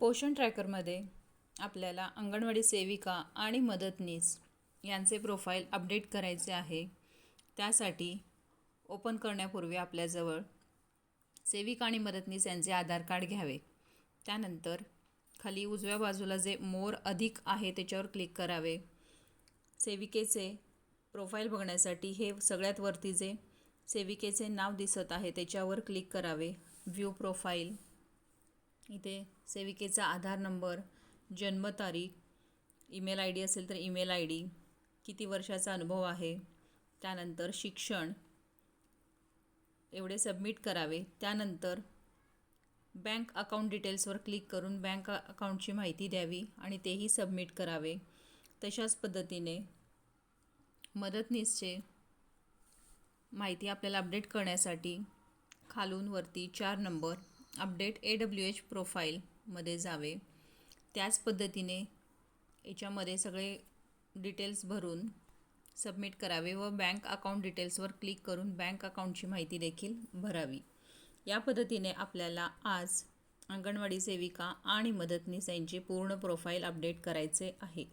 पोषण ट्रॅकरमध्ये आपल्याला अंगणवाडी सेविका आणि मदतनीस यांचे प्रोफाईल अपडेट करायचे आहे. त्यासाठी ओपन करण्यापूर्वी आपल्याजवळ सेविका आणि मदतनीस यांचे आधार कार्ड घ्यावे. त्यानंतर खाली उजव्या बाजूला जे मोर अधिक आहे त्याच्यावर क्लिक करावे. सेविकेचे प्रोफाईल बघण्यासाठी हे सगळ्यात वरती जे सेविकेचे नाव दिसत आहे त्याच्यावर क्लिक करावे. व्ह्यू प्रोफाईल इथे सेविकेचा आधार नंबर जन्मतारीख ईमेल आय डी असेल तर ईमेल आय डी किती वर्षाचा अनुभव आहे त्यानंतर शिक्षण एवढे सबमिट करावे. त्यानंतर बँक अकाउंट डिटेल्सवर क्लिक करून बँक अकाउंटची माहिती द्यावी आणि तेही सबमिट करावे. तशाच पद्धतीने मदतनीसचे माहिती आपल्याला अपडेट करण्यासाठी खालून वरती चार number update A W H प्रोफाईलमध्ये जावे. त्याच पद्धतीने याच्यामध्ये सगळे डिटेल्स भरून सबमिट करावे व बँक अकाउंट डिटेल्सवर क्लिक करून बँक अकाउंटची माहिती देखील भरावी. या पद्धतीने आपल्याला आज अंगणवाडी सेविका आणि मदतनीस यांची पूर्ण प्रोफाईल अपडेट करायचे आहे.